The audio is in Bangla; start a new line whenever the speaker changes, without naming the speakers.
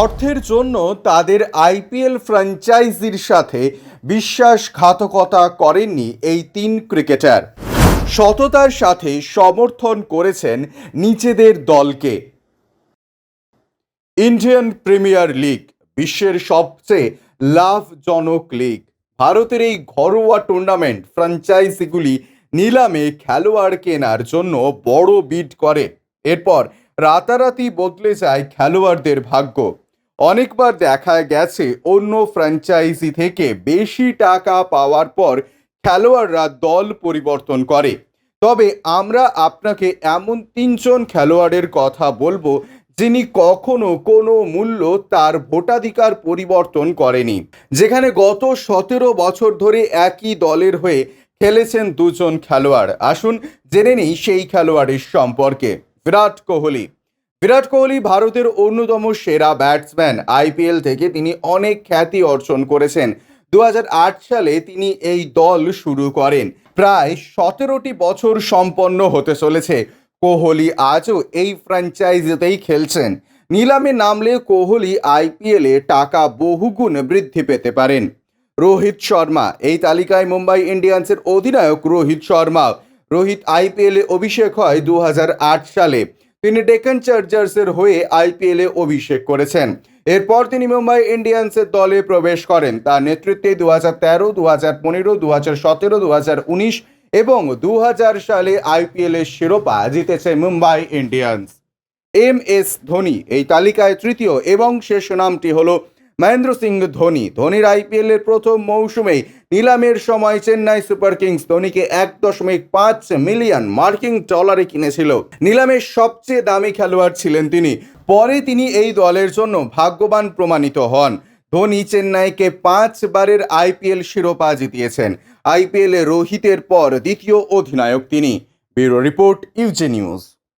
অর্থের জন্য তাদের আইপিএল ফ্র্যাঞ্চাইজির সাথে বিশ্বাসঘাতকতা করেননি এই তিন ক্রিকেটার। সততার সাথে সমর্থন করেছেন নিজেদের দলকে। ইন্ডিয়ান প্রিমিয়ার লিগ, বিশ্বের সবচেয়ে লাভজনক লিগ। ভারতের এই ঘরোয়া টুর্নামেন্ট ফ্র্যাঞ্চাইজিগুলি নিলামে খেলোয়াড় কেনার জন্য বড় বিড করে। এরপর রাতারাতি বদলে যায় খেলোয়াড়দের ভাগ্য। অনেকবার দেখা গেছে অন্য ফ্র্যাঞ্চাইজি থেকে বেশি টাকা পাওয়ার পর খেলোয়াড়রা দল পরিবর্তন করে। তবে আমরা আপনাকে এমন তিনজন খেলোয়াড়ের কথা বলব যিনি কখনো কোনো মূল্য তার ভোটাধিকার পরিবর্তন করেনি। যেখানে গত সতেরো বছর ধরে একই দলের হয়ে খেলেছেন দুজন খেলোয়াড়। আসুন জেনে নিই সেই খেলোয়াড়ের সম্পর্কে। বিরাট কোহলি। বিরাট কোহলি ভারতের অন্যতম সেরা ব্যাটসম্যান। আইপিএল থেকে তিনি অনেক খ্যাতি অর্জন করেছেন। দু হাজার আট সালে তিনি এই দল শুরু করেন। প্রায় সতেরোটি বছর সম্পন্ন হতে চলেছে। কোহলি আজও এই ফ্র্যাঞ্চাইজিতেই খেলছেন। নিলামে নামলে কোহলি আইপিএলে টাকা বহুগুণ বৃদ্ধি পেতে পারেন। রোহিত শর্মা, এই তালিকায় মুম্বাই ইন্ডিয়ান্সের অধিনায়ক রোহিত শর্মা। রোহিত আইপিএলে অভিষেক হয় দু হাজার আট সালে। তিনি ডেকান চার্জার্সের হয়ে আইপিএলে অভিষেক করেছেন। এরপর তিনি মুম্বাই ইন্ডিয়ান্সের দলে প্রবেশ করেন। তার নেতৃত্বে দু হাজার তেরো দু হাজার পনেরো দু হাজার সতেরো দু হাজার উনিশ এবং দু হাজার সালে আইপিএলের শিরোপা জিতেছে Mumbai Indians M S Dhoni এই তালিকায় তৃতীয় এবং শেষ নামটি হলো মহেন্দ্র সিং ধোনি। ধোনির আইপিএল এর প্রথম মৌসুমেই নিলামের সময় চেন্নাই সুপার কিংস ধোনিকে এক দশমিক পাঁচ মিলিয়ন মার্কিং ডলারে কিনেছিল। নিলামের সবচেয়ে দামি খেলোয়াড় ছিলেন তিনি। পরে তিনি এই দলের জন্য ভাগ্যবান প্রমাণিত হন। ধোনি চেন্নাইকে পাঁচবারের আইপিএল শিরোপা জিতিয়েছেন। আইপিএলে রোহিতের পর দ্বিতীয় অধিনায়ক তিনি। Bureau report UJ news.